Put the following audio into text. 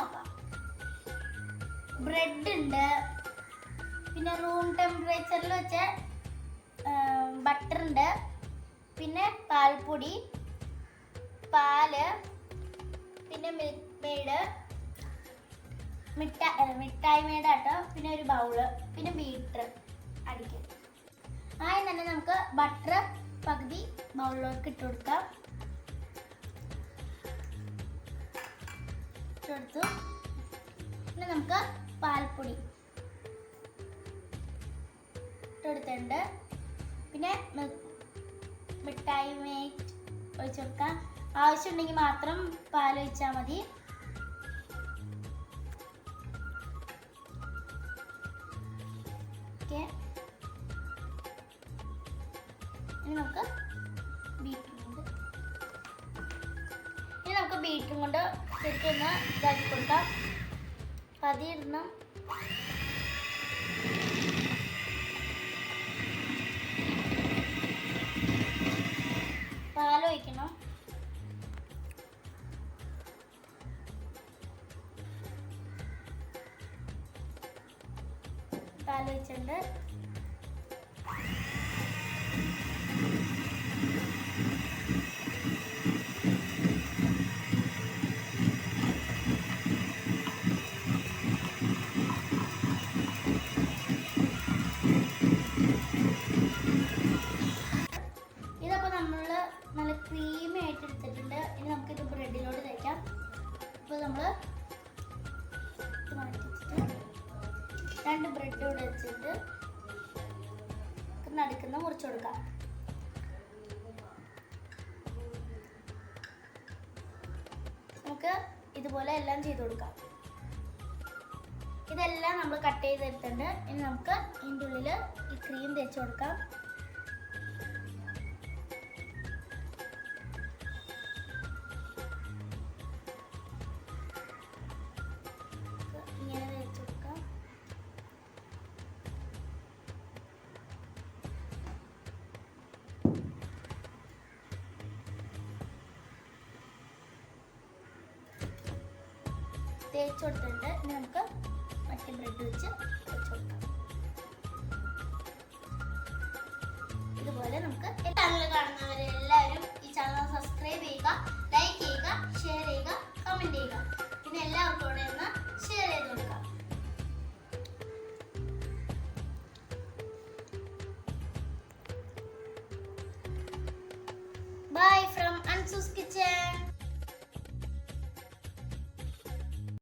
നോക്കാം. ബ്രെഡ് ഉണ്ട്. പിന്നെ റൂം ടെമ്പറേച്ചറിൽ വെച്ച ബട്ടർ ഉണ്ട്. പിന്നെ പാൽപ്പൊടി പാൽ പിന്നെ മിൽക്ക് മെയ്ഡ് മിഠായി മിഠായി മേട കേട്ടോ പിന്നെ ഒരു ബൗൾ പിന്നെ ബീറ്റർ അടിക്കും. ആദ്യം തന്നെ നമുക്ക് ബട്ടർ പകുതി ബൗളിലേക്ക് ഇട്ട് കൊടുക്കാം. ഇട്ട് പിന്നെ നമുക്ക് പാൽപ്പൊടി ഇട്ടെടുത്തിട്ടുണ്ട് പിന്നെ മിഠായി മേറ്റ് ഒഴിച്ചു കൊടുക്കാം. ആവശ്യമുണ്ടെങ്കിൽ മാത്രം പാൽ ഒഴിച്ചാൽ മതി. ഓക്കെ. ഇനി നമുക്ക് ബീറ്റും കൊണ്ട് ശരിക്കും ഒന്ന് ഇതാക്കി കൊടുക്കാം. പതി ഇടണം പാലൊഴിക്കണം പാലൊഴിച്ചിട്ടുണ്ട് നല്ല ക്രീമി ആയിട്ട് എടുത്തിട്ടുണ്ട്. ഇനി നമുക്കിത് ബ്രെഡിലോട് തയ്ക്കാം അപ്പോൾ നമ്മൾ രണ്ട് ബ്രെഡ് ഇവിടെ വെച്ചിട്ട് നടുക്കുന്ന മുറിച്ച് കൊടുക്കാം. നമുക്ക് ഇതുപോലെ എല്ലാം ചെയ്ത് കൊടുക്കാം. ഇതെല്ലാം നമ്മൾ കട്ട് ചെയ്തെടുത്തിട്ടുണ്ട് ഇനി നമുക്ക് ഇതിന്റെ ഉള്ളിൽ ഈ ക്രീം തേച്ച് കൊടുക്കാം. തേച്ച് കൊടുത്തിട്ടുണ്ട്. ഇനി നമുക്ക് മറ്റേ ബ്രെഡ് വെച്ച് ഇതുപോലെ നമുക്ക് ചാനൽ കാണുന്നവരെല്ലാവരും ഈ ചാനൽ സബ്സ്ക്രൈബ് ചെയ്യുക.